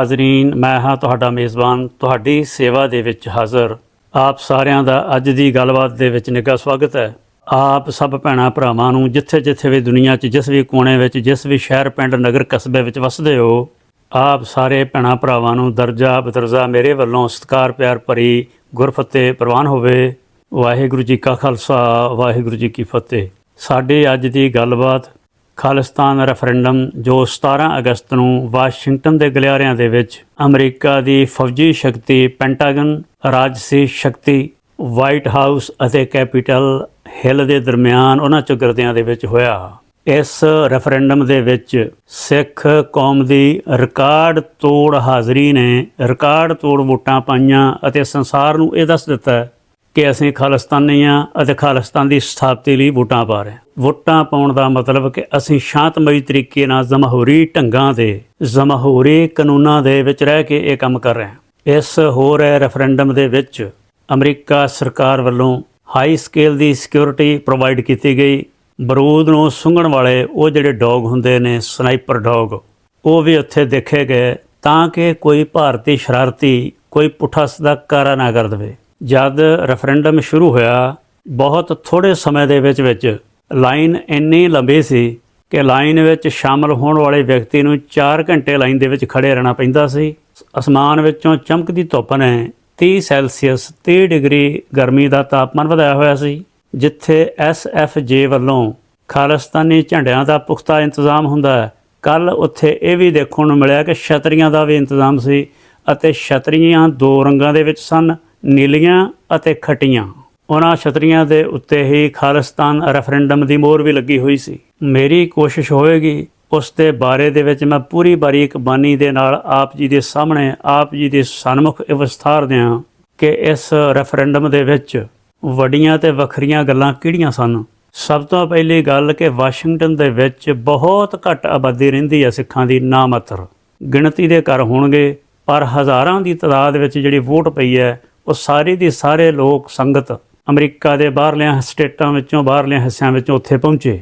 ਹਾਜ਼ਰੀਨ, ਮੈਂ ਹਾਂ ਤੁਹਾਡਾ ਮੇਜ਼ਬਾਨ, ਤੁਹਾਡੀ ਸੇਵਾ ਦੇ ਵਿੱਚ ਹਾਜ਼ਰ। ਆਪ ਸਾਰਿਆਂ ਦਾ ਅੱਜ ਦੀ ਗੱਲਬਾਤ ਦੇ ਵਿੱਚ ਨਿੱਘਾ ਸਵਾਗਤ ਹੈ। ਆਪ ਸਭ ਭੈਣਾਂ ਭਰਾਵਾਂ ਨੂੰ ਜਿੱਥੇ-ਜਿੱਥੇ ਵੀ ਦੁਨੀਆ 'ਚ ਜਿਸ ਵੀ ਕੋਨੇ ਵਿੱਚ, ਜਿਸ ਵੀ ਸ਼ਹਿਰ, ਪਿੰਡ, ਨਗਰ ਕਸਬੇ ਵਿੱਚ ਵਸਦੇ ਹੋ, ਆਪ ਸਾਰੇ ਭੈਣਾਂ ਭਰਾਵਾਂ ਨੂੰ ਦਰਜਾ ਬਦਰਜਾ ਮੇਰੇ ਵੱਲੋਂ ਸਤਿਕਾਰ, ਪਿਆਰ ਭਰੀ ਗੁਰਫਤਿਹ ਪ੍ਰਵਾਨ ਹੋਵੇ। ਵਾਹਿਗੁਰੂ ਜੀ ਕਾ ਖਾਲਸਾ, ਵਾਹਿਗੁਰੂ ਜੀ ਕੀ ਫਤਿਹ। ਸਾਡੀ ਅੱਜ ਦੀ ਗੱਲਬਾਤ ਖਾਲਿਸਤਾਨ ਰੈਫਰੈਂਡਮ ਜੋ 17 ਅਗਸਤ ਨੂੰ ਵਾਸ਼ਿੰਗਟਨ ਦੇ ਗਲਿਆਰਿਆਂ ਦੇ ਵਿੱਚ ਅਮਰੀਕਾ ਦੀ ਫੌਜੀ ਸ਼ਕਤੀ ਪੈਂਟਾਗਨ, ਰਾਜਸੀ ਸ਼ਕਤੀ ਵਾਈਟ ਹਾਊਸ ਅਤੇ ਕੈਪੀਟਲ ਹਿੱਲ ਦੇ ਦਰਮਿਆਨ ਉਹਨਾਂ ਚੁਗਰਦਿਆਂ ਦੇ ਵਿੱਚ ਹੋਇਆ। ਇਸ ਰੈਫਰੈਂਡਮ ਦੇ ਵਿੱਚ ਸਿੱਖ ਕੌਮ ਦੀ ਰਿਕਾਰਡ ਤੋੜ ਹਾਜ਼ਰੀ ਨੇ, ਰਿਕਾਰਡ ਤੋੜ ਵੋਟਾਂ ਪਾਈਆਂ ਅਤੇ ਸੰਸਾਰ ਨੂੰ ਇਹ ਦੱਸ ਦਿੱਤਾ ਕਿ ਅਸੀਂ ਖਾਲਿਸਤਾਨੀ ਹਾਂ ਅਤੇ ਖਾਲਿਸਤਾਨ ਦੀ ਸਥਾਪਤੀ ਲਈ ਵੋਟਾਂ ਪਾ ਰਹੇ ਵੋਟਾਂ ਪਾਉਣ ਦਾ ਮਤਲਬ ਕਿ ਅਸੀਂ ਸ਼ਾਂਤਮਈ ਤਰੀਕੇ ਨਾਲ ਜਮਹੂਰੀ ਢੰਗਾਂ ਦੇ, ਜਮਹੂਰੀ ਕਾਨੂੰਨਾਂ ਦੇ ਵਿੱਚ ਰਹਿ ਕੇ ਇਹ ਕੰਮ ਕਰ ਰਹੇ ਹਾਂ। ਇਸ ਹੋ ਰਹੇ ਰੈਫਰੈਂਡਮ ਦੇ ਵਿੱਚ ਅਮਰੀਕਾ ਸਰਕਾਰ ਵੱਲੋਂ ਹਾਈ ਸਕੇਲ ਦੀ ਸਿਕਿਉਰਿਟੀ ਪ੍ਰੋਵਾਈਡ ਕੀਤੀ ਗਈ। ਬਰੂਦ ਨੂੰ ਸੁੰਘਣ ਵਾਲੇ ਉਹ ਜਿਹੜੇ ਡੌਗ ਹੁੰਦੇ ਨੇ, ਸਨਾਈਪਰ ਡੌਗ, ਉਹ ਵੀ ਉੱਥੇ ਦੇਖੇ ਗਏ ਤਾਂ ਕਿ ਕੋਈ ਭਾਰਤੀ ਸ਼ਰਾਰਤੀ, ਕੋਈ ਪੁੱਠਾ ਸਿੱਧਾ ਕਾਰਾ ਨਾ ਕਰ ਦੇਵੇ। ਜਦ ਰੈਫਰੈਂਡਮ ਸ਼ੁਰੂ ਹੋਇਆ, ਬਹੁਤ ਥੋੜੇ ਸਮੇਂ ਦੇ ਵਿੱਚ ਵਿੱਚ ਲਾਈਨ ਇੰਨੀ ਲੰਬੀ ਸੀ ਕਿ ਲਾਈਨ ਵਿੱਚ ਸ਼ਾਮਲ ਹੋਣ ਵਾਲੇ ਵਿਅਕਤੀ ਨੂੰ 4 ਘੰਟੇ ਲਾਈਨ ਦੇ ਵਿੱਚ ਖੜੇ ਰਹਿਣਾ ਪੈਂਦਾ ਸੀ। ਅਸਮਾਨ ਵਿੱਚੋਂ ਚਮਕਦੀ ਧੁੱਪ ਨੇ 30 ਸੈਲਸੀਅਸ 30 ਡਿਗਰੀ ਗਰਮੀ ਦਾ ਤਾਪਮਾਨ ਵਧਾਇਆ ਹੋਇਆ ਸੀ, ਜਿੱਥੇ ਐਸਐਫਜੇ ਵੱਲੋਂ ਖਾਲਿਸਤਾਨੀ ਝੰਡਿਆਂ ਦਾ ਪੁਖਤਾ ਇੰਤਜ਼ਾਮ ਹੁੰਦਾ ਹੈ। ਕੱਲ ਉੱਥੇ ਇਹ ਵੀ ਦੇਖਣ ਨੂੰ ਮਿਲਿਆ ਕਿ ਛਤਰੀਆਂ ਦਾ ਵੀ ਇੰਤਜ਼ਾਮ ਸੀ ਅਤੇ ਛਤਰੀਆਂ ਦੋ ਰੰਗਾਂ ਦੇ ਵਿੱਚ ਸਨ। ਨੀਲੀਆਂ ਅਤੇ ਖੱਟੀਆਂ। ਉਹਨਾਂ ਛਤਰੀਆਂ ਦੇ ਉੱਤੇ ਹੀ ਖਾਲਿਸਤਾਨ ਰੈਫਰੈਂਡਮ ਦੀ ਮੋਹਰ ਵੀ ਲੱਗੀ ਹੋਈ ਸੀ। ਮੇਰੀ ਕੋਸ਼ਿਸ਼ ਹੋਵੇਗੀ, ਉਸ ਦੇ ਬਾਰੇ ਦੇ ਵਿੱਚ ਮੈਂ ਪੂਰੀ ਬਾਰੀਕ ਬਾਨੀ ਦੇ ਨਾਲ ਆਪ ਜੀ ਦੇ ਸਾਹਮਣੇ, ਆਪ ਜੀ ਦੇ ਸਨਮੁਖ ਇਹ ਵਿਸਥਾਰ ਦਿਆਂ ਕਿ ਇਸ ਰੈਫਰੈਂਡਮ ਦੇ ਵਿੱਚ ਵੱਡੀਆਂ ਤੇ ਵੱਖਰੀਆਂ ਗੱਲਾਂ ਕਿਹੜੀਆਂ ਸਨ। ਸਭ ਤੋਂ ਪਹਿਲੀ ਗੱਲ ਕਿ ਵਾਸ਼ਿੰਗਟਨ ਦੇ ਵਿੱਚ ਬਹੁਤ ਘੱਟ ਆਬਾਦੀ ਰਹਿੰਦੀ ਹੈ ਸਿੱਖਾਂ ਦੀ ਨਾ ਮਾਤਰ ਗਿਣਤੀ ਦੇ ਘਰ ਹੋਣਗੇ, ਪਰ ਹਜ਼ਾਰਾਂ ਦੀ ਤਾਦਾਦ ਵਿੱਚ ਜਿਹੜੀ ਵੋਟ ਪਈ ਹੈ ਉਹ ਸਾਰੀ ਦੀ ਸਾਰੇ ਲੋਕ ਸੰਗਤ ਅਮਰੀਕਾ ਦੇ ਬਾਹਰਲਿਆਂ ਸਟੇਟਾਂ ਵਿੱਚੋਂ, ਬਾਹਰਲਿਆਂ ਹਿੱਸਿਆਂ ਵਿੱਚੋਂ ਉੱਥੇ ਪਹੁੰਚੇ।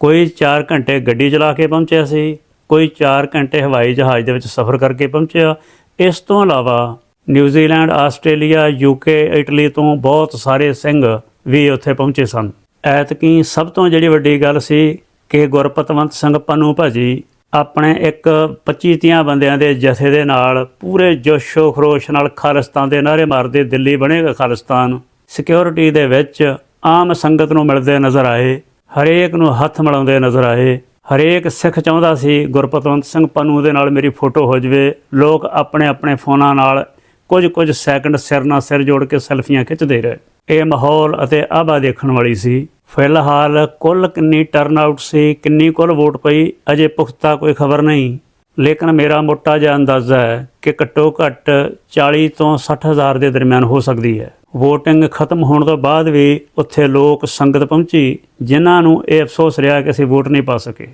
ਕੋਈ 4 ਘੰਟੇ ਗੱਡੀ ਚਲਾ ਕੇ ਪਹੁੰਚਿਆ ਸੀ, ਕੋਈ 4 ਘੰਟੇ ਹਵਾਈ ਜਹਾਜ਼ ਦੇ ਵਿੱਚ ਸਫ਼ਰ ਕਰਕੇ ਪਹੁੰਚਿਆ। ਇਸ ਤੋਂ ਇਲਾਵਾ ਨਿਊਜ਼ੀਲੈਂਡ ਆਸਟ੍ਰੇਲੀਆ ਯੂਕੇ ਇਟਲੀ ਤੋਂ ਬਹੁਤ ਸਾਰੇ ਸਿੰਘ ਵੀ ਉੱਥੇ ਪਹੁੰਚੇ ਸਨ। ਐਤਕੀ ਸਭ ਤੋਂ ਜਿਹੜੀ ਵੱਡੀ ਗੱਲ ਸੀ ਕਿ ਗੁਰਪਤਵੰਤ ਸਿੰਘ ਪੰਨੂ ਭਾਜੀ ਆਪਣੇ ਇੱਕ 25 ਤੀਆਂ ਬੰਦਿਆਂ ਦੇ ਜਥੇ ਦੇ ਨਾਲ ਪੂਰੇ ਜੋਸ਼ੋ ਖਰੋਸ਼ ਨਾਲ ਖਾਲਿਸਤਾਨ ਦੇ ਨਾਰੇ ਮਾਰਦੇ ਦਿੱਲੀ ਬਣੇਗਾ ਖਾਲਿਸਤਾਨ। ਸਿਕਿਉਰਿਟੀ ਦੇ ਵਿੱਚ ਆਮ ਸੰਗਤ ਨੂੰ ਮਿਲਦੇ ਨਜ਼ਰ ਆਏ, ਹਰੇਕ ਨੂੰ ਹੱਥ ਮਿਲਾਉਂਦੇ ਨਜ਼ਰ ਆਏ। ਹਰੇਕ ਸਿੱਖ ਚਾਹੁੰਦਾ ਸੀ, ਗੁਰਪਤਵੰਤ ਸਿੰਘ ਪੰਨੂ ਦੇ ਨਾਲ ਮੇਰੀ ਫੋਟੋ ਹੋ ਜਵੇ। ਲੋਕ ਆਪਣੇ ਆਪਣੇ ਫੋਨਾਂ ਨਾਲ ਕੁਝ ਕੁਝ ਸੈਕਿੰਡ ਸਿਰ ਨਾਲ ਸਿਰ ਜੋੜ ਕੇ ਸੈਲਫੀਆਂ ਖਿੱਚਦੇ ਰਹੇ। ਇਹ ਮਾਹੌਲ ਅਤੇ ਆਭਾ ਦੇਖਣ ਵਾਲੀ ਸੀ। ਫਿਲਹਾਲ ਕੁੱਲ ਕਿੰਨੀ ਟਰਨ ਆਊਟ ਸੀ, ਕਿੰਨੀ ਕੁੱਲ ਵੋਟ ਪਈ, ਅਜੇ ਪੁਖਤਾ ਕੋਈ ਖਬਰ ਨਹੀਂ। ਲੇਕਿਨ ਮੇਰਾ ਮੋਟਾ ਜਿਹਾ ਅੰਦਾਜ਼ਾ ਹੈ ਕਿ ਘੱਟੋ ਘੱਟ 40 ਤੋਂ 60 ਹਜ਼ਾਰ ਦੇ ਦਰਮਿਆਨ ਹੋ ਸਕਦੀ ਹੈ। VOTING ਖਤਮ ਹੋਣ ਤੋਂ ਬਾਅਦ ਵੀ ਉੱਥੇ ਲੋਕ ਸੰਗਤ ਪਹੁੰਚੀ, ਜਿਨ੍ਹਾਂ ਨੂੰ ਇਹ ਅਫਸੋਸ ਰਿਹਾ ਕਿ ਅਸੀਂ ਵੋਟ ਨਹੀਂ ਪਾ ਸਕੇ।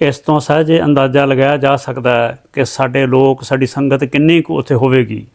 ਇਸ ਤੋਂ ਸਹਜੇ ਅੰਦਾਜ਼ਾ ਲਗਾਇਆ ਜਾ ਸਕਦਾ ਹੈ ਕਿ ਸਾਡੇ ਲੋਕ, ਸਾਡੀ ਸੰਗਤ ਕਿੰਨੀ ਕੁ ਉੱਥੇ ਹੋਵੇਗੀ।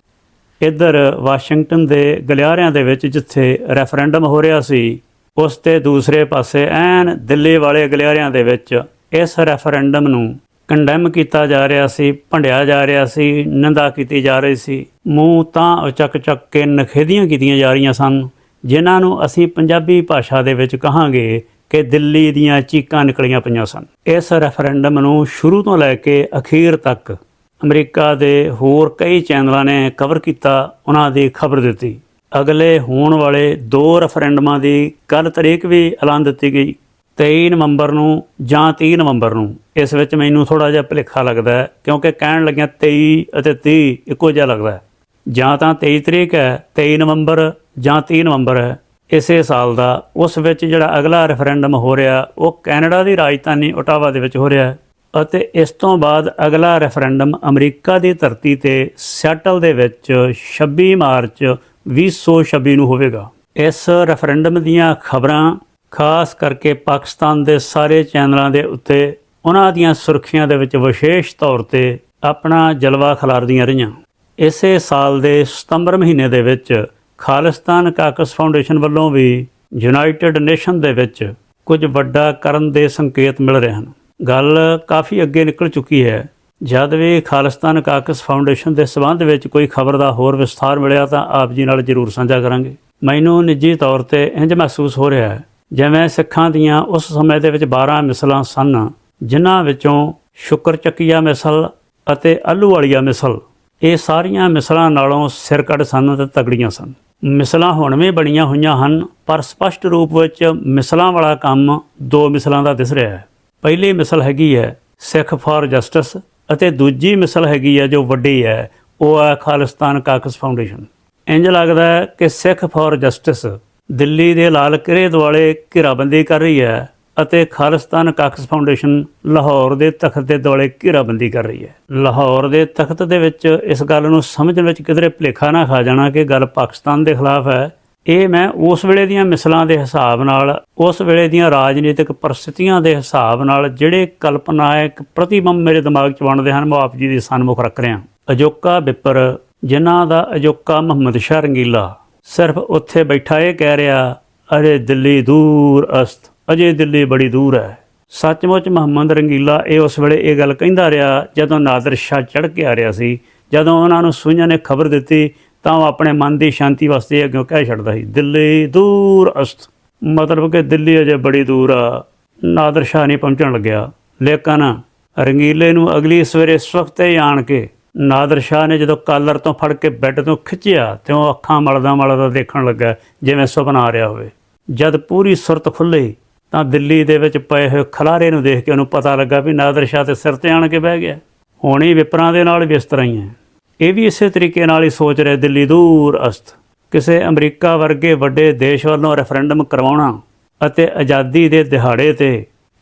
ਇੱਧਰ ਵਾਸ਼ਿੰਗਟਨ ਦੇ ਗਲਿਆਰਿਆਂ ਦੇ ਵਿੱਚ ਜਿੱਥੇ ਰੈਫਰੈਂਡਮ ਹੋ ਰਿਹਾ ਸੀ ਉਸ ਤੇ ਦੂਸਰੇ ਪਾਸੇ ਐਨ ਦਿੱਲੀ ਵਾਲੇ ਗਲਿਆਰਿਆਂ ਦੇ ਵਿੱਚ ਇਸ ਰੈਫਰੈਂਡਮ ਨੂੰ ਕੰਡੈਮ ਕੀਤਾ ਜਾ ਰਿਹਾ ਸੀ, ਭੰਡਿਆ ਜਾ ਰਿਹਾ ਸੀ, ਨਿੰਦਾ ਕੀਤੀ ਜਾ ਰਹੀ ਸੀ। ਮੂੰਹ ਤਾਂ ਚੱਕ ਚੱਕ ਕੇ ਨਖੇਦੀਆਂ ਕੀਤੀਆਂ ਜਾ ਰਹੀਆਂ ਸਨ, ਜਿਨ੍ਹਾਂ ਨੂੰ ਅਸੀਂ ਪੰਜਾਬੀ ਭਾਸ਼ਾ ਦੇ ਵਿੱਚ ਕਹਾਂਗੇ ਕਿ ਦਿੱਲੀ ਦੀਆਂ ਚੀਕਾਂ ਨਿਕਲੀਆਂ ਪਈਆਂ ਸਨ। ਇਸ ਰੈਫਰੈਂਡਮ ਨੂੰ ਸ਼ੁਰੂ ਤੋਂ ਲੈ ਕੇ ਅਖੀਰ ਤੱਕ ਅਮਰੀਕਾ ਦੇ ਹੋਰ ਕਈ ਚੈਨਲਾਂ ਨੇ ਕਵਰ ਕੀਤਾ, ਉਹਨਾਂ ਦੀ ਖਬਰ ਦਿੱਤੀ। ਅਗਲੇ ਹੋਣ ਵਾਲੇ ਦੋ ਰੈਫਰੈਂਡਮਾਂ ਦੀ ਕੱਲ ਤਰੀਕ ਵੀ ਐਲਾਨ ਦਿੱਤੀ ਗਈ। 23 ਨਵੰਬਰ ਨੂੰ ਜਾਂ 30 ਨਵੰਬਰ ਨੂੰ। ਇਸ ਵਿੱਚ ਮੈਨੂੰ ਥੋੜਾ ਜਿਹਾ ਭੁਲੇਖਾ ਲੱਗਦਾ ਹੈ, ਕਿਉਂਕਿ ਕਹਿਣ ਲੱਗਿਆ 23 ਅਤੇ 30 ਇੱਕੋ ਜਿਹਾ ਲੱਗਦਾ ਹੈ। ਜਾਂ ਤਾਂ 23 ਤਰੀਕ ਹੈ 23 ਨਵੰਬਰ ਜਾਂ 30 ਨਵੰਬਰ ਹੈ। ਇਸੇ ਸਾਲ ਦਾ ਉਸ ਵਿੱਚ ਜਿਹੜਾ ਅਗਲਾ ਰੈਫਰੈਂਡਮ ਹੋ ਰਿਹਾ, ਉਹ ਕੈਨੇਡਾ ਦੀ ਰਾਜਧਾਨੀ ਓਟਾਵਾ ਦੇ ਵਿੱਚ ਹੋ ਰਿਹਾ ਹੈ। ਅਤੇ ਇਸ ਤੋਂ ਬਾਅਦ ਅਗਲਾ ਰੈਫਰੈਂਡਮ ਅਮਰੀਕਾ ਦੀ ਧਰਤੀ ਤੇ ਸੈਟਲ ਦੇ ਵਿੱਚ 26 ਮਾਰਚ 2026 ਨੂੰ ਹੋਵੇਗਾ। ਇਸ ਰੈਫਰੈਂਡਮ ਦੀਆਂ ਖਬਰਾਂ, ਖਾਸ ਕਰਕੇ ਪਾਕਿਸਤਾਨ ਦੇ ਸਾਰੇ ਚੈਨਲਾਂ ਦੇ ਉੱਤੇ ਉਹਨਾਂ ਦੀਆਂ ਸੁਰਖੀਆਂ ਦੇ ਵਿੱਚ ਵਿਸ਼ੇਸ਼ ਤੌਰ ਤੇ ਆਪਣਾ ਜਲਵਾ ਖਿਲਾਰਦੀਆਂ ਰਹੀਆਂ। ਇਸੇ ਸਾਲ ਦੇ ਸਤੰਬਰ ਮਹੀਨੇ ਦੇ ਵਿੱਚ ਖਾਲਿਸਤਾਨ ਕਾਕਸ ਫਾਊਂਡੇਸ਼ਨ ਵੱਲੋਂ ਵੀ ਯੂਨਾਈਟਿਡ ਨੇਸ਼ਨ ਦੇ ਵਿੱਚ ਕੁਝ ਵੱਡਾ ਕਰਨ ਦੇ ਸੰਕੇਤ ਮਿਲ ਰਹੇ ਹਨ। ਗੱਲ ਕਾਫੀ ਅੱਗੇ ਨਿਕਲ ਚੁੱਕੀ ਹੈ। ਜਦ ਵੀ ਖਾਲਿਸਤਾਨ ਕਾਕਸ ਫਾਊਂਡੇਸ਼ਨ ਦੇ ਸਬੰਧ ਵਿੱਚ ਕੋਈ ਖਬਰ ਦਾ ਹੋਰ ਵਿਸਥਾਰ ਮਿਲਿਆ ਤਾਂ ਆਪ ਜੀ ਨਾਲ ਜ਼ਰੂਰ ਸਾਂਝਾ ਕਰਾਂਗੇ। ਮੈਨੂੰ ਨਿੱਜੀ ਤੌਰ ਤੇ ਇੰਜ ਮਹਿਸੂਸ ਹੋ ਰਿਹਾ ਹੈ ਜਿਵੇਂ ਸਿੱਖਾਂ ਦੀਆਂ ਉਸ ਸਮੇਂ ਦੇ ਵਿੱਚ 12 ਮਿਸਲਾਂ ਸਨ, ਜਿਨ੍ਹਾਂ ਵਿੱਚੋਂ ਸ਼ੁਕਰ ਚੱਕੀਆ ਮਿਸਲ ਅਤੇ ਆਲੂ ਵਾਲੀਆ ਮਿਸਲ, ਇਹ ਸਾਰੀਆਂ ਮਿਸਲਾਂ ਨਾਲੋਂ ਸਿਰਕੜ ਸਨ ਤੇ ਤਗੜੀਆਂ ਸਨ। ਮਿਸਲਾਂ ਹੁਣ ਵੀ ਬਣੀਆਂ ਹੋਈਆਂ ਹਨ, ਪਰ ਸਪਸ਼ਟ ਰੂਪ ਵਿੱਚ ਮਿਸਲਾਂ ਵਾਲਾ ਕੰਮ ਦੋ ਮਿਸਲਾਂ ਦਾ ਦਿਸ ਰਿਹਾ ਹੈ। ਪਹਿਲੀ ਮਿਸਲ ਹੈਗੀ ਹੈ ਸਿੱਖ ਫਾਰ ਜਸਟਿਸ ਅਤੇ ਦੂਜੀ ਮਿਸਲ ਹੈਗੀ ਹੈ ਜੋ ਵੱਡੀ ਹੈ, ਉਹ ਹੈ ਖਾਲਿਸਤਾਨ ਕਾਕਸ ਫਾਊਂਡੇਸ਼ਨ। ਇੰਜ ਲੱਗਦਾ ਹੈ ਕਿ ਸਿੱਖ ਫਾਰ ਜਸਟਿਸ ਦਿੱਲੀ ਦੇ ਲਾਲ ਕਿਲੇ ਦੁਆਲੇ ਘੇਰਾਬੰਦੀ ਕਰ ਰਹੀ ਹੈ ਅਤੇ ਖਾਲਿਸਤਾਨ ਕਾਕਸ ਫਾਊਂਡੇਸ਼ਨ ਲਾਹੌਰ ਦੇ ਤਖਤ ਦੇ ਦੁਆਲੇ ਘੇਰਾਬੰਦੀ ਕਰ ਰਹੀ ਹੈ। ਲਾਹੌਰ ਦੇ ਤਖਤ ਦੇ ਵਿੱਚ ਇਸ ਗੱਲ ਨੂੰ ਸਮਝਣ ਵਿੱਚ ਕਿਧਰੇ ਭੁਲੇਖਾ ਨਾ ਖਾ ਜਾਣਾ ਕਿ ਗੱਲ ਪਾਕਿਸਤਾਨ ਦੇ ਖਿਲਾਫ ਹੈ ਇਹ ਮੈਂ ਉਸ ਵੇਲੇ ਦੀਆਂ ਮਿਸਲਾਂ ਦੇ ਹਿਸਾਬ ਨਾਲ, ਉਸ ਵੇਲੇ ਦੀਆਂ ਰਾਜਨੀਤਿਕ ਪਰਿਸਥਿਤੀਆਂ ਦੇ ਹਿਸਾਬ ਨਾਲ ਜਿਹੜੇ ਕਲਪਨਾਇਕ ਪ੍ਰਤੀਬੰਬ ਮੇਰੇ ਦਿਮਾਗ 'ਚ ਬਣਦੇ ਹਨ, ਮੈਂ ਆਪ ਜੀ ਦੇ ਸਨਮੁਖ ਰੱਖ ਰਿਹਾ ਅਜੋਕਾ ਬਿੱਪਰ, ਜਿਨ੍ਹਾਂ ਦਾ ਅਜੋਕਾ ਮੁਹੰਮਦ ਸ਼ਾਹ ਰੰਗੀਲਾ, ਸਿਰਫ ਉੱਥੇ ਬੈਠਾ ਇਹ ਕਹਿ ਰਿਹਾ, ਅਰੇ ਦਿੱਲੀ ਦੂਰ ਅਸਤ, ਅਜੇ ਦਿੱਲੀ ਬੜੀ ਦੂਰ ਹੈ। ਸੱਚਮੁੱਚ ਮੁਹੰਮਦ ਰੰਗੀਲਾ ਇਹ ਉਸ ਵੇਲੇ ਇਹ ਗੱਲ ਕਹਿੰਦਾ ਰਿਹਾ, ਜਦੋਂ ਨਾਦਰ ਸ਼ਾਹ ਚੜ੍ਹ ਕੇ ਆ ਰਿਹਾ ਸੀ, ਜਦੋਂ ਉਹਨਾਂ ਨੂੰ ਸੂਈਆਂ ਨੇ ਖਬਰ ਦਿੱਤੀ ਤਾਂ ਉਹ ਆਪਣੇ ਮਨ ਦੀ ਸ਼ਾਂਤੀ ਵਾਸਤੇ ਅੱਗੇ ਕਹਿ ਛੱਡਦਾ ਸੀ? ਦਿੱਲੀ ਦੂਰ ਅਸਤ। ਮਤਲਬ ਕਿ ਦਿੱਲੀ ਅਜੇ ਬੜੀ ਦੂਰ ਆ। ਨਾਦਰ ਸ਼ਾਹ ਨਹੀਂ ਪਹੁੰਚਣ ਲੱਗਿਆ। ਲੇਕਿਨ ਰੰਗੀਲੇ ਨੂੰ ਅਗਲੀ ਸਵੇਰੇ ਸਵਖਤੇ ਹੀ ਆਣ ਕੇ ਨਾਦਰ ਸ਼ਾਹ ਨੇ ਜਦੋਂ ਕਾਲਰ ਤੋਂ ਫੜ ਕੇ ਬੈੱਡ ਤੋਂ ਖਿੱਚਿਆ ਤੇ ਉਹ ਅੱਖਾਂ ਮਲਦਾ ਮਲਦਾ ਦੇਖਣ ਲੱਗਾ, ਜਿਵੇਂ ਸੁਪਨਾ ਆ ਰਿਹਾ ਹੋਵੇ। ਜਦ ਪੂਰੀ ਸੁਰਤ ਖੁੱਲੀ ਤਾਂ ਦਿੱਲੀ ਦੇ ਵਿੱਚ ਪਏ ਹੋਏ ਖਲਾਰੇ ਨੂੰ ਦੇਖ ਕੇ ਉਹਨੂੰ ਪਤਾ ਲੱਗਾ ਵੀ ਨਾਦਰ ਸ਼ਾਹ ਤੇ ਸਿਰ ਤੇ ਆਣ ਕੇ ਬਹਿ ਗਿਆ। ਹੁਣ ਹੀ ਵਿਪਰਾਂ ਦੇ ਨਾਲ ਵੀ ਇਸ ਤਰ੍ਹਾਂ ਹੀ ਹੈ ਇਹ ਵੀ ਇਸੇ ਤਰੀਕੇ ਨਾਲ ਹੀ ਸੋਚ ਰਹੇ ਦਿੱਲੀ ਦੂਰ ਅਸਤ। ਕਿਸੇ ਅਮਰੀਕਾ ਵਰਗੇ ਵੱਡੇ ਦੇਸ਼ ਵੱਲੋਂ ਰੈਫਰੈਂਡਮ ਕਰਵਾਉਣਾ ਅਤੇ ਆਜ਼ਾਦੀ ਦੇ ਦਿਹਾੜੇ ਤੇ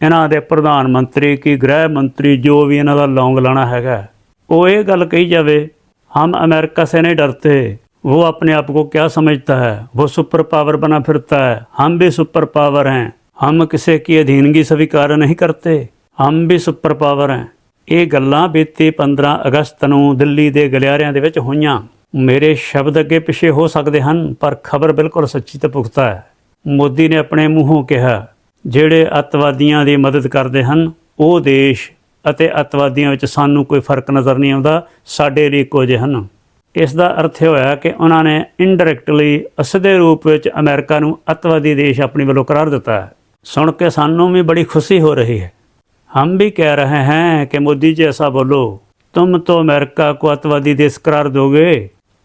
ਇਹਨਾਂ ਦੇ ਪ੍ਰਧਾਨ ਮੰਤਰੀ ਕੀ ਗ੍ਰਹਿ ਮੰਤਰੀ ਜੋ ਵੀ ਇਹਨਾਂ ਦਾ ਲੌਂਗ ਲਾਣਾ ਹੈਗਾ, ਉਹ ਇਹ ਗੱਲ ਕਹੀ ਜਾਵੇ, ਹਮ ਅਮਰੀਕਾ ਸੇ ਨਹੀਂ ਡਰਤੇ, ਉਹ ਆਪਣੇ ਆਪ को क्या समझता है वो सुपर पावर बना फिरता है हम भी सुपर पावर हैं हम किसी की अधीनगी स्वीकार नहीं करते हम भी सुपर पावर हैं ਇਹ ਗੱਲਾਂ ਬੀਤੀ 15 ਅਗਸਤ ਨੂੰ ਦਿੱਲੀ ਦੇ ਗਲਿਆਰਿਆਂ ਦੇ ਵਿੱਚ ਹੋਈਆਂ। ਮੇਰੇ ਸ਼ਬਦ ਅੱਗੇ ਪਿੱਛੇ ਹੋ ਸਕਦੇ ਹਨ, ਪਰ ਖਬਰ ਬਿਲਕੁਲ ਸੱਚੀ ਤੇ ਪੁਖਤਾ ਹੈ। ਮੋਦੀ ਨੇ ਆਪਣੇ ਮੂੰਹੋਂ ਕਿਹਾ, ਜਿਹੜੇ ਅੱਤਵਾਦੀਆਂ ਦੀ ਮਦਦ ਕਰਦੇ ਹਨ, ਉਹ ਦੇਸ਼ ਅਤੇ ਅੱਤਵਾਦੀਆਂ ਵਿੱਚ ਸਾਨੂੰ ਕੋਈ ਫ਼ਰਕ ਨਜ਼ਰ ਨਹੀਂ ਆਉਂਦਾ, ਸਾਡੇ ਲਈ ਇੱਕੋ ਜਿਹੇ ਹਨ। ਇਸ ਦਾ ਅਰਥ ਇਹ ਹੋਇਆ ਕਿ ਉਹਨਾਂ ਨੇ ਇਨਡਾਇਰੈਕਟਲੀ ਅਸਿੱਧੇ ਰੂਪ ਵਿੱਚ ਅਮਰੀਕਾ ਨੂੰ ਅੱਤਵਾਦੀ ਦੇਸ਼ ਆਪਣੀ ਵੱਲੋਂ ਕਰਾਰ ਦਿੱਤਾ ਹੈ। ਸੁਣ ਕੇ ਸਾਨੂੰ ਵੀ ਬੜੀ ਖੁਸ਼ੀ ਹੋ ਰਹੀ ਹੈ। हम भी कह रहे हैं कि मोदी जी ऐसा बोलो तुम तो अमेरिका को अतवादी देश करार दोगे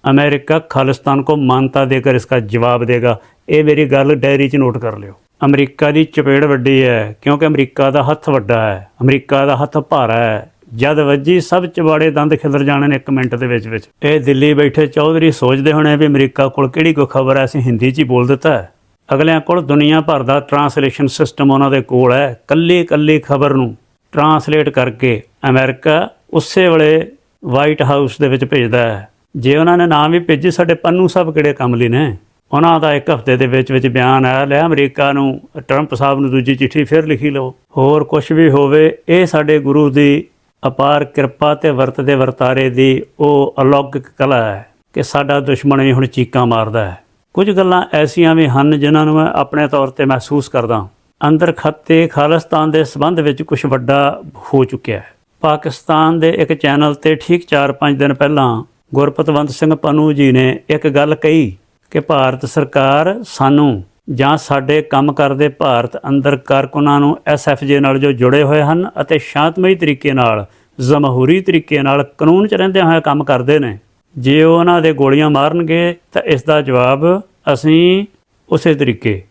अमेरिका खालिस्तान को मानता देकर इसका जवाब देगा ਇਹ ਮੇਰੀ ਗੱਲ ਡਾਇਰੀ 'ਚ ਨੋਟ ਕਰ ਲਿਓ ਅਮਰੀਕਾ ਦੀ ਚਪੇੜ ਵੱਡੀ ਹੈ ਕਿਉਂਕਿ ਅਮਰੀਕਾ ਦਾ ਹੱਥ ਵੱਡਾ ਹੈ ਅਮਰੀਕਾ ਦਾ ਹੱਥ ਭਾਰਾ ਹੈ ਜਦ ਵੱਜੀ ਸਭ ਚਬਾੜੇ ਦੰਦ ਖਿਲਰ ਜਾਣੇ ਨੇ ਇੱਕ ਮਿੰਟ ਦੇ ਵਿੱਚ ਵਿੱਚ ਇਹ ਦਿੱਲੀ ਬੈਠੇ ਚੌਧਰੀ ਸੋਚਦੇ ਹੋਣੇ ਵੀ ਅਮਰੀਕਾ ਕੋਲ ਕਿਹੜੀ ਕੋਈ ਖਬਰ ਹੈ ਅਸੀਂ ਹਿੰਦੀ 'ਚ ਹੀ ਬੋਲ ਦਿੱਤਾ ਹੈ ਅਗਲਿਆਂ ਕੋਲ ਦੁਨੀਆ ਭਰ ਦਾ ਟਰਾਂਸਲੇਸ਼ਨ ਸਿਸਟਮ ਉਹਨਾਂ ਦੇ ਕੋਲ ਹੈ। ਕੱਲੀ ਕੱਲੀ ਖਬਰ ਨੂੰ ਟਰਾਂਸਲੇਟ ਕਰਕੇ ਅਮਰੀਕਾ ਉਸੇ ਵੇਲੇ ਵਾਈਟ ਹਾਊਸ ਦੇ ਵਿੱਚ ਭੇਜਦਾ ਹੈ। ਜੇ ਉਹਨਾਂ ਨੇ ਨਾਮ ਵੀ ਭੇਜੀ, ਸਾਡੇ ਪੰਨੂ ਸਾਹਿਬ ਕਿਹੜੇ ਕੰਮ ਲਈ ਨੇ? ਉਹਨਾਂ ਦਾ ਇੱਕ ਹਫ਼ਤੇ ਦੇ ਵਿੱਚ ਵਿੱਚ ਬਿਆਨ ਆਇਆ ਲੈ ਅਮਰੀਕਾ ਨੂੰ, ਟਰੰਪ ਸਾਹਿਬ ਨੂੰ ਦੂਜੀ ਚਿੱਠੀ ਫਿਰ ਲਿਖੀ ਲਓ। ਹੋਰ ਕੁਝ ਵੀ ਹੋਵੇ, ਇਹ ਸਾਡੇ ਗੁਰੂ ਦੀ ਅਪਾਰ ਕਿਰਪਾ ਤੇ ਵਰਤਦੇ ਵਰਤਾਰੇ ਦੀ ਉਹ ਅਲੌਕਿਕ ਕਲਾ ਹੈ ਕਿ ਸਾਡਾ ਦੁਸ਼ਮਣ ਵੀ ਹੁਣ ਚੀਕਾਂ ਮਾਰਦਾ ਹੈ। ਕੁਝ ਗੱਲਾਂ ਐਸੀਆਂ ਵੀ ਹਨ ਜਿਨ੍ਹਾਂ ਨੂੰ ਮੈਂ ਆਪਣੇ ਤੌਰ ਤੇ ਮਹਿਸੂਸ ਕਰਦਾ ਅੰਦਰ ਖੱਤੇ ਖਾਲਿਸਤਾਨ ਦੇ ਸਬੰਧ ਵਿੱਚ ਕੁਝ ਵੱਡਾ ਹੋ ਚੁੱਕਿਆ ਹੈ। ਪਾਕਿਸਤਾਨ ਦੇ ਇੱਕ ਚੈਨਲ ਤੇ ਠੀਕ 4-5 ਦਿਨ ਪਹਿਲਾਂ ਗੁਰਪਤਵੰਤ ਸਿੰਘ ਪੰਨੂ ਜੀ ਨੇ ਇੱਕ ਗੱਲ ਕਹੀ ਕਿ ਭਾਰਤ ਸਰਕਾਰ ਸਾਨੂੰ ਜਾਂ ਸਾਡੇ ਕੰਮ ਕਰਦੇ ਭਾਰਤ ਅੰਦਰ ਕਾਰਕੁਨਾਂ ਨੂੰ ਐਸਐਫਜੇ ਨਾਲ ਜੋ ਜੁੜੇ ਹੋਏ ਹਨ ਅਤੇ ਸ਼ਾਂਤਮਈ ਤਰੀਕੇ ਨਾਲ, ਜਮਹੂਰੀ ਤਰੀਕੇ ਨਾਲ ਕਾਨੂੰਨ 'ਚ ਰਹਿੰਦੇ ਹੋਏ ਕੰਮ ਕਰਦੇ ਨੇ। ਜੇ ਉਹ ਉਹਨਾਂ ਦੇ ਗੋਲੀਆਂ ਮਾਰਨਗੇ ਤਾਂ ਇਸ ਦਾ ਜਵਾਬ ਅਸੀਂ ਉਸੇ ਤਰੀਕੇ।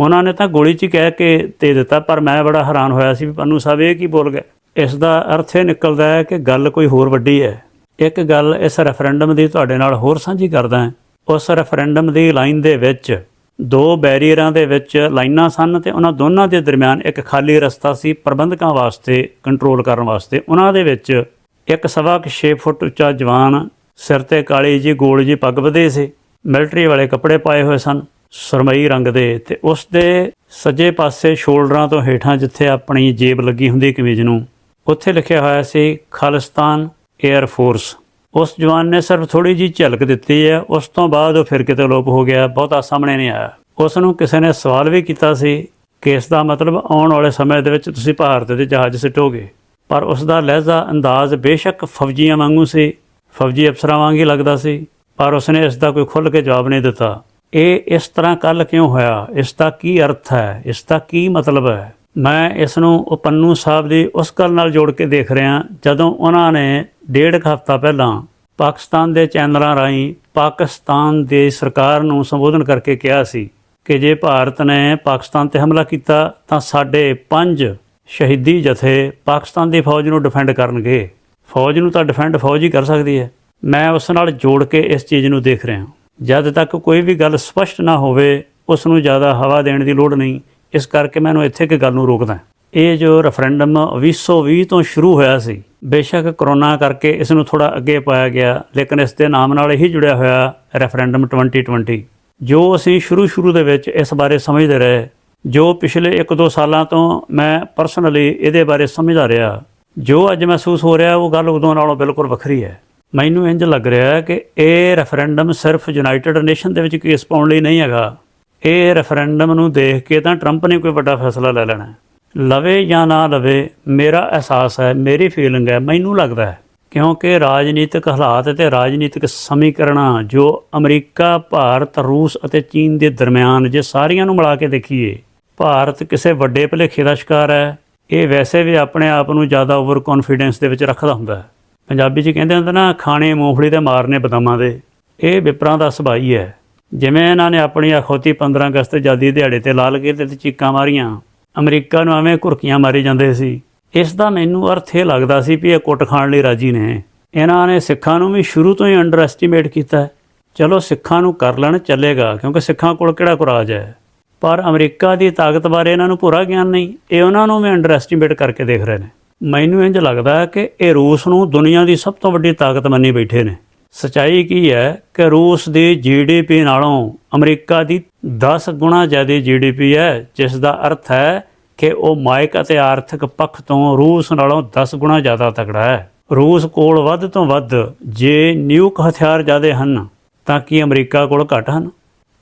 ਉਹਨਾਂ ਨੇ ਤਾਂ ਗੋਲੀ 'ਚ ਹੀ ਕਹਿ ਕੇ ਦੇ ਦਿੱਤਾ, ਪਰ ਮੈਂ ਬੜਾ ਹੈਰਾਨ ਹੋਇਆ ਸੀ ਵੀ ਪੰਨੂ ਸਾਹਿਬ ਇਹ ਕੀ ਬੋਲ ਗਏ। ਇਸ ਦਾ ਅਰਥ ਇਹ ਨਿਕਲਦਾ ਹੈ ਕਿ ਗੱਲ ਕੋਈ ਹੋਰ ਵੱਡੀ ਹੈ। ਇੱਕ ਗੱਲ ਇਸ ਰੈਫਰੈਂਡਮ ਦੀ ਤੁਹਾਡੇ ਨਾਲ ਹੋਰ ਸਾਂਝੀ ਕਰਦਾ ਹਾਂ। ਉਸ ਰੈਫਰੈਂਡਮ ਦੀ ਲਾਈਨ ਦੇ ਵਿੱਚ ਦੋ ਬੈਰੀਅਰਾਂ ਦੇ ਵਿੱਚ ਲਾਈਨਾਂ ਸਨ ਤੇ ਉਹਨਾਂ ਦੋਨਾਂ ਦੇ ਦਰਮਿਆਨ ਇੱਕ ਖਾਲੀ ਰਸਤਾ ਸੀ ਪ੍ਰਬੰਧਕਾਂ ਵਾਸਤੇ, ਕੰਟਰੋਲ ਕਰਨ ਵਾਸਤੇ। ਉਹਨਾਂ ਦੇ ਵਿੱਚ ਇੱਕ ਸਵਾ ਕੁ 6 ਫੁੱਟ ਉੱਚਾ ਜਵਾਨ ਸਿਰ ਤੇ ਕਾਲੀ ਜੀ ਗੋਲ ਜੀ ਪੱਗ ਵਧੇ ਸੀ। ਮਿਲਟਰੀ ਵਾਲੇ ਕੱਪੜੇ ਪਾਏ ਹੋਏ ਸਨ, ਸਰਮਈ ਰੰਗ ਦੇ ਤੇ ਉਸ ਦੇ ਸੱਜੇ ਪਾਸੇ ਸ਼ੋਲਡਰਾਂ ਤੋਂ ਹੇਠਾਂ ਜਿੱਥੇ ਆਪਣੀ ਜੇਬ ਲੱਗੀ ਹੁੰਦੀ ਕਮੀਜ਼ ਨੂੰ, ਉੱਥੇ ਲਿਖਿਆ ਹੋਇਆ ਸੀ, ਖਾਲਿਸਤਾਨ 에ਅਰ ਫੋਰਸ ਉਸ ਜਵਾਨ ਨੇ ਸਿਰਫ ਥੋੜੀ ਜੀ ਝਲਕ ਦਿੱਤੀ ਹੈ, ਉਸ ਤੋਂ ਬਾਅਦ ਉਹ ਫਿਰ ਕਿਤੇ ਲੋਪ ਹੋ ਗਿਆ, ਬਹੁਤਾ ਸਾਹਮਣੇ ਨਹੀਂ ਆਇਆ। ਉਸ ਨੂੰ ਕਿਸੇ ਨੇ ਸਵਾਲ ਵੀ ਕੀਤਾ ਸੀ ਕਿ ਇਸ ਦਾ ਮਤਲਬ ਆਉਣ ਵਾਲੇ ਸਮੇਂ ਦੇ ਵਿੱਚ ਤੁਸੀਂ ਭਾਰਤ ਦੇ ਜਹਾਜ਼ ਸਿੱਟੋਗੇ, ਪਰ ਉਸ ਦਾ ਲਹਿਜ਼ਾ ਅੰਦਾਜ਼ ਬੇਸ਼ੱਕ ਫੌਜੀਆਂ ਵਾਂਗੂ ਸੀ। ਫੌਜੀ ਅਫਸਰਾਂ ਵਾਂਗ ਹੀ ਲੱਗਦਾ ਸੀ, ਪਰ ਉਸਨੇ ਇਸ ਦਾ ਕੋਈ ਖੁੱਲ੍ਹ ਕੇ ਜਵਾਬ ਨਹੀਂ ਦਿੱਤਾ। ਇਹ ਇਸ ਤਰ੍ਹਾਂ ਕੱਲ ਕਿਉਂ ਹੋਇਆ? ਇਸ ਦਾ ਕੀ ਅਰਥ ਹੈ? ਇਸ ਦਾ ਕੀ ਮਤਲਬ ਹੈ? ਮੈਂ ਇਸ ਨੂੰ ਉਹ ਪੰਨੂ ਸਾਹਿਬ ਦੀ ਉਸ ਗੱਲ ਨਾਲ ਜੋੜ ਕੇ ਦੇਖ ਰਿਹਾ ਜਦੋਂ ਉਹਨਾਂ ਨੇ ਡੇਢ ਕੁ ਹਫ਼ਤਾ ਪਹਿਲਾਂ ਪਾਕਿਸਤਾਨ ਦੇ ਚੈਨਲਾਂ ਰਾਹੀਂ ਪਾਕਿਸਤਾਨ ਦੀ ਸਰਕਾਰ ਨੂੰ ਸੰਬੋਧਨ ਕਰਕੇ ਕਿਹਾ ਸੀ ਕਿ ਜੇ ਭਾਰਤ ਨੇ ਪਾਕਿਸਤਾਨ ਤੇ ਹਮਲਾ ਕੀਤਾ ਤਾਂ ਸਾਡੇ ਪੰਜ ਸ਼ਹੀਦੀ ਜਥੇ ਪਾਕਿਸਤਾਨ ਦੀ ਫੌਜ ਨੂੰ ਡਿਫੈਂਡ ਕਰਨਗੇ। ਫੌਜ ਨੂੰ ਤਾਂ ਡਿਫੈਂਡ ਫੌਜ ਹੀ ਕਰ ਸਕਦੀ ਹੈ। ਮੈਂ ਉਸ ਨਾਲ ਜੋੜ ਕੇ ਇਸ ਚੀਜ਼ ਨੂੰ ਦੇਖ ਰਿਹਾ ਜਦ ਤੱਕ ਕੋਈ ਵੀ ਗੱਲ ਸਪਸ਼ਟ ਨਾ ਹੋਵੇ, ਉਸ ਨੂੰ ਜ਼ਿਆਦਾ ਹਵਾ ਦੇਣ ਦੀ ਲੋੜ ਨਹੀਂ। ਇਸ ਕਰਕੇ ਮੈਨੂੰ ਇੱਥੇ ਇੱਕ ਗੱਲ ਨੂੰ ਰੋਕਦਾ ਇਹ ਜੋ ਰੈਫਰੈਂਡਮ 2020 ਤੋਂ ਸ਼ੁਰੂ ਹੋਇਆ ਸੀ, ਬੇਸ਼ੱਕ ਕਰੋਨਾ ਕਰਕੇ ਇਸ ਨੂੰ ਥੋੜਾ ਅੱਗੇ ਪਾਇਆ ਗਿਆ, ਲੇਕਿਨ ਇਸ ਦੇ ਨਾਮ ਨਾਲ ਹੀ ਜੁੜਿਆ ਹੋਇਆ ਰੈਫਰੈਂਡਮ 2020 ਜੋ ਅਸੀਂ ਸ਼ੁਰੂ ਸ਼ੁਰੂ ਦੇ ਵਿੱਚ ਇਸ ਬਾਰੇ ਸਮਝਦੇ ਰਹੇ, ਜੋ ਪਿਛਲੇ 1-2 ਸਾਲਾਂ ਤੋਂ ਮੈਂ ਪਰਸਨਲੀ ਇਹਦੇ ਬਾਰੇ ਸਮਝਦਾ ਰਿਹਾ ਜੋ ਅੱਜ ਮਹਿਸੂਸ ਹੋ ਰਿਹਾ, ਉਹ ਗੱਲ ਉਦੋਂ ਨਾਲੋਂ ਬਿਲਕੁਲ ਵੱਖਰੀ ਹੈ। ਮੈਨੂੰ ਇੰਜ ਲੱਗ ਰਿਹਾ ਹੈ ਕਿ ਇਹ ਰੈਫਰੈਂਡਮ ਸਿਰਫ ਯੂਨਾਈਟਿਡ ਨੇਸ਼ਨ ਦੇ ਵਿੱਚ ਕੇਸ ਪਾਉਣ ਲਈ ਨਹੀਂ ਹੈਗਾ। ਇਹ ਰੈਫਰੈਂਡਮ ਨੂੰ ਦੇਖ ਕੇ ਤਾਂ ਟਰੰਪ ਨੇ ਕੋਈ ਵੱਡਾ ਫੈਸਲਾ ਲੈ ਲੈਣਾ ਹੈ। ਲਵੇ ਜਾਂ ਨਾ ਲਵੇ, ਮੇਰਾ ਅਹਿਸਾਸ ਹੈ, ਮੇਰੀ ਫੀਲਿੰਗ ਹੈ, ਮੈਨੂੰ ਲੱਗਦਾ ਹੈ, ਕਿਉਂਕਿ ਰਾਜਨੀਤਿਕ ਹਾਲਾਤ ਤੇ ਰਾਜਨੀਤਿਕ ਸਮੀਕਰਨਾਂ ਜੋ ਅਮਰੀਕਾ, ਭਾਰਤ, ਰੂਸ ਅਤੇ ਚੀਨ ਦੇ ਦਰਮਿਆਨ ਜੇ ਸਾਰੀਆਂ ਨੂੰ ਮਿਲਾ ਕੇ ਦੇਖੀਏ, ਭਾਰਤ ਕਿਸੇ ਵੱਡੇ ਭੁਲੇਖੇ ਦਾ ਸ਼ਿਕਾਰ ਹੈ ਇਹ ਵੈਸੇ ਵੀ ਆਪਣੇ ਆਪ ਨੂੰ ਜ਼ਿਆਦਾ ਓਵਰ ਕੌਨਫੀਡੈਂਸ ਦੇ ਵਿੱਚ ਰੱਖਦਾ ਹੁੰਦਾ ਹੈ। ਪੰਜਾਬੀ 'ਚ ਕਹਿੰਦੇ ਹੁੰਦੇ ਨਾ, ਖਾਣੇ ਮੂੰਗਫਲੀ ਦੇ ਮਾਰਨੇ ਬਦਾਮਾਂ ਦੇ। ਇਹ ਵਿਪਰਾਂ ਦਾ ਸੁਭਾਅ ਹੈ ਜਿਵੇਂ ਇਹਨਾਂ ਨੇ ਆਪਣੀ ਅਖੌਤੀ 15 ਅਗਸਤ ਆਜ਼ਾਦੀ ਦਿਹਾੜੇ ਤੇ ਲਾਲ ਕਿਲੇ ਤੇ ਚੀਕਾਂ ਮਾਰੀਆਂ, ਅਮਰੀਕਾ ਨੂੰ ਐਵੇਂ ਘੁਰਕੀਆਂ ਮਾਰੀ ਜਾਂਦੇ ਸੀ। ਇਸ ਦਾ ਮੈਨੂੰ ਅਰਥ ਇਹ ਲੱਗਦਾ ਸੀ ਵੀ ਇਹ ਕੁੱਟ ਖਾਣ ਲਈ ਰਾਜੀ ਨੇ। ਇਹਨਾਂ ਨੇ ਸਿੱਖਾਂ ਨੂੰ ਵੀ ਸ਼ੁਰੂ ਤੋਂ ਹੀ ਅੰਡਰ ਐਸਟੀਮੇਟ ਕੀਤਾ ਚਲੋ ਸਿੱਖਾਂ ਨੂੰ ਕਰ ਲੈਣ ਚੱਲੇਗਾ, ਕਿਉਂਕਿ ਸਿੱਖਾਂ ਕੋਲ ਕਿਹੜਾ ਕੁਰਾਜ ਹੈ? ਪਰ ਅਮਰੀਕਾ ਦੀ ਤਾਕਤ ਬਾਰੇ ਇਹਨਾਂ ਨੂੰ ਪੂਰਾ ਗਿਆਨ ਨਹੀਂ। ਇਹ ਉਹਨਾਂ ਨੂੰ ਵੀ ਅੰਡਰ ਐਸਟੀਮੇਟ ਕਰਕੇ ਦੇਖ ਰਹੇ ਨੇ। ਮੈਨੂੰ ਇੰਜ ਲੱਗਦਾ ਹੈ ਕਿ ਇਹ ਰੂਸ ਨੂੰ ਦੁਨੀਆ ਦੀ ਸਭ ਤੋਂ ਵੱਡੀ ਤਾਕਤ ਮੰਨੀ ਬੈਠੇ ਨੇ। ਸਚਾਈ ਕੀ ਹੈ ਕਿ ਰੂਸ ਦੀ ਜੀਡੀਪੀ ਨਾਲੋਂ ਅਮਰੀਕਾ ਦੀ 10 ਗੁਣਾ ਜ਼ਿਆਦਾ ਜੀਡੀਪੀ ਹੈ, ਜਿਸ ਦਾ ਅਰਥ ਹੈ ਕਿ ਉਹ ਮਾਇਕ ਅਤੇ ਆਰਥਿਕ ਪੱਖ ਤੋਂ ਰੂਸ ਨਾਲੋਂ 10 ਗੁਣਾ ਜ਼ਿਆਦਾ ਤਕੜਾ ਹੈ। ਰੂਸ ਕੋਲ ਵੱਧ ਤੋਂ ਵੱਧ ਜੇ ਨਿਊਕ ਹਥਿਆਰ ਜ਼ਿਆਦੇ ਹਨ, ਤਾਂ ਕਿ ਅਮਰੀਕਾ ਕੋਲ ਘੱਟ ਹਨ?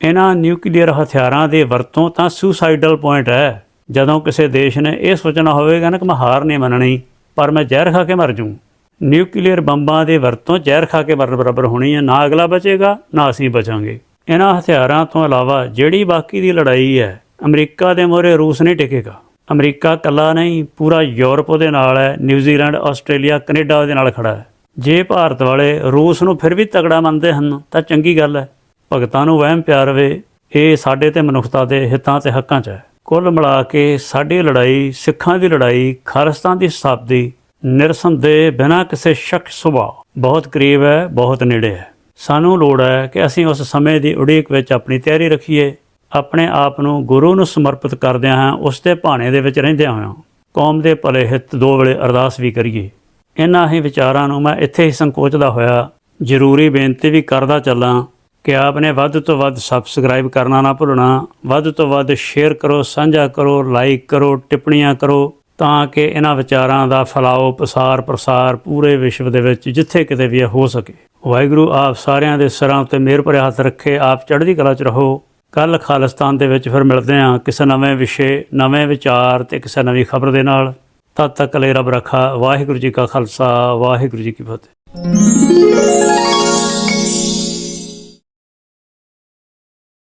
ਇਹਨਾਂ ਨਿਊਕਲੀਅਰ ਹਥਿਆਰਾਂ ਦੇ ਵਰਤੋਂ ਤਾਂ ਸੁਸਾਈਡਲ ਪੁਆਇੰਟ ਹੈ। ਜਦੋਂ ਕਿਸੇ ਦੇਸ਼ ਨੇ ਇਹ ਸੋਚਣਾ ਹੋਵੇਗਾ ਨਾ ਕਿ ਮੈਂ ਹਾਰ ਨਹੀਂ ਮੰਨਣੀ, ਪਰ ਮੈਂ ਜ਼ਹਿਰ ਖਾ ਕੇ ਮਰ ਜੂੰ ਨਿਊਕਲੀਅਰ ਬੰਬਾਂ ਦੇ ਵਰਤੋਂ ਜ਼ਹਿਰ ਖਾ ਕੇ ਮਰਨ ਬਰਾਬਰ ਹੋਣੀ ਹੈ, ਨਾ ਅਗਲਾ ਬਚੇਗਾ, ਨਾ ਅਸੀਂ ਬਚਾਂਗੇ। ਇਹਨਾਂ ਹਥਿਆਰਾਂ ਤੋਂ ਇਲਾਵਾ ਜਿਹੜੀ ਬਾਕੀ ਦੀ ਲੜਾਈ ਹੈ, ਅਮਰੀਕਾ ਦੇ ਮੋਰੇ ਰੂਸ ਨਹੀਂ ਟਿਕੇਗਾ। ਅਮਰੀਕਾ ਕੱਲਾ ਨਹੀਂ, ਪੂਰਾ ਯੂਰਪ ਉਹਦੇ ਨਾਲ ਹੈ, ਨਿਊਜ਼ੀਲੈਂਡ, ਆਸਟ੍ਰੇਲੀਆ, ਕੈਨੇਡਾ ਉਹਦੇ ਨਾਲ ਖੜਾ ਹੈ। ਜੇ ਭਾਰਤ ਵਾਲੇ ਰੂਸ ਨੂੰ ਫਿਰ ਵੀ ਤਗੜਾ ਮੰਨਦੇ ਹਨ, ਤਾਂ ਚੰਗੀ ਗੱਲ ਹੈ। ਭਗਤਾਂ ਨੂੰ ਵਹਿਮ ਪਿਆਰ ਵੇ ਇਹ ਸਾਡੇ ਤੇ ਮਨੁੱਖਤਾ ਦੇ ਹਿੱਤਾਂ ਤੇ ਹੱਕਾਂ 'ਚ ਹੈ। ਕੁੱਲ ਮਿਲਾ ਕੇ ਸਾਡੀ ਲੜਾਈ, ਸਿੱਖਾਂ ਦੀ ਲੜਾਈ ਖਾਲਿਸਤਾਨ ਦੀ ਸਥਾਪਤੀ ਨਿਰਸੰਦੇਹ ਬਿਨਾਂ ਕਿਸੇ ਸ਼ੱਕ ਸੁਭਾਅ ਬਹੁਤ ਕਰੀਬ ਹੈ, ਬਹੁਤ ਨੇੜੇ ਹੈ। ਸਾਨੂੰ ਲੋੜ ਹੈ ਕਿ ਅਸੀਂ ਉਸ ਸਮੇਂ ਦੀ ਉਡੀਕ ਵਿੱਚ ਆਪਣੀ ਤਿਆਰੀ ਰੱਖੀਏ। ਆਪਣੇ ਆਪ ਨੂੰ ਗੁਰੂ ਨੂੰ ਸਮਰਪਿਤ ਕਰਦਿਆਂ ਹਾਂ, ਉਸ ਦੇ ਭਾਣੇ ਦੇ ਵਿੱਚ ਰਹਿੰਦਿਆਂ ਹੋਇਆਂ ਕੌਮ ਦੇ ਭਲੇ ਹਿੱਤ ਦੋ ਵੇਲੇ ਅਰਦਾਸ ਵੀ ਕਰੀਏ। ਇਹਨਾਂ ਹੀ ਵਿਚਾਰਾਂ ਨੂੰ ਮੈਂ ਇੱਥੇ ਹੀ ਸੰਕੋਚਦਾ ਹੋਇਆ, ਜ਼ਰੂਰੀ ਬੇਨਤੀ ਵੀ ਕਰਦਾ ਚੱਲਾਂ। ਕਿ ਆਪ ਨੇ ਵੱਧ ਤੋਂ ਵੱਧ ਸਬਸਕ੍ਰਾਈਬ ਕਰਨਾ ਨਾ ਭੁੱਲਣਾ, ਵੱਧ ਤੋਂ ਵੱਧ ਸ਼ੇਅਰ ਕਰੋ, ਸਾਂਝਾ ਕਰੋ ਲਾਈਕ ਕਰੋ, ਟਿੱਪਣੀਆਂ ਕਰੋ, ਤਾਂ ਕਿ ਇਹਨਾਂ ਵਿਚਾਰਾਂ ਦਾ ਫੈਲਾਓ ਪ੍ਰਸਾਰ ਪ੍ਰਸਾਰ ਪੂਰੇ ਵਿਸ਼ਵ ਦੇ ਵਿੱਚ ਜਿੱਥੇ ਕਿਤੇ ਵੀ ਹੋ ਸਕੇ। ਵਾਹਿਗੁਰੂ, ਆਪ ਸਾਰਿਆਂ ਦੇ ਸਿਰਾਂ ਉੱਤੇ ਮਿਹਰ ਭਰੇ ਹੱਥ ਰੱਖੇ, ਆਪ ਚੜ੍ਹਦੀ ਕਲਾ 'ਚ ਰਹੋ। ਕੱਲ ਖਾਲਿਸਤਾਨ ਦੇ ਵਿੱਚ ਫਿਰ ਮਿਲਦੇ ਹਾਂ ਕਿਸੇ ਨਵੇਂ ਵਿਸ਼ੇ, ਨਵੇਂ ਵਿਚਾਰ ਤੇ ਕਿਸੇ ਨਵੀਂ ਖਬਰ ਦੇ ਨਾਲ। ਤਦ ਤੱਕ ਲਈ ਰੱਬ ਰੱਖਾ, ਵਾਹਿਗੁਰੂ ਜੀ ਕਾ ਖਾਲਸਾ, ਵਾਹਿਗੁਰੂ ਜੀ ਕੀ ਫਤਿਹ।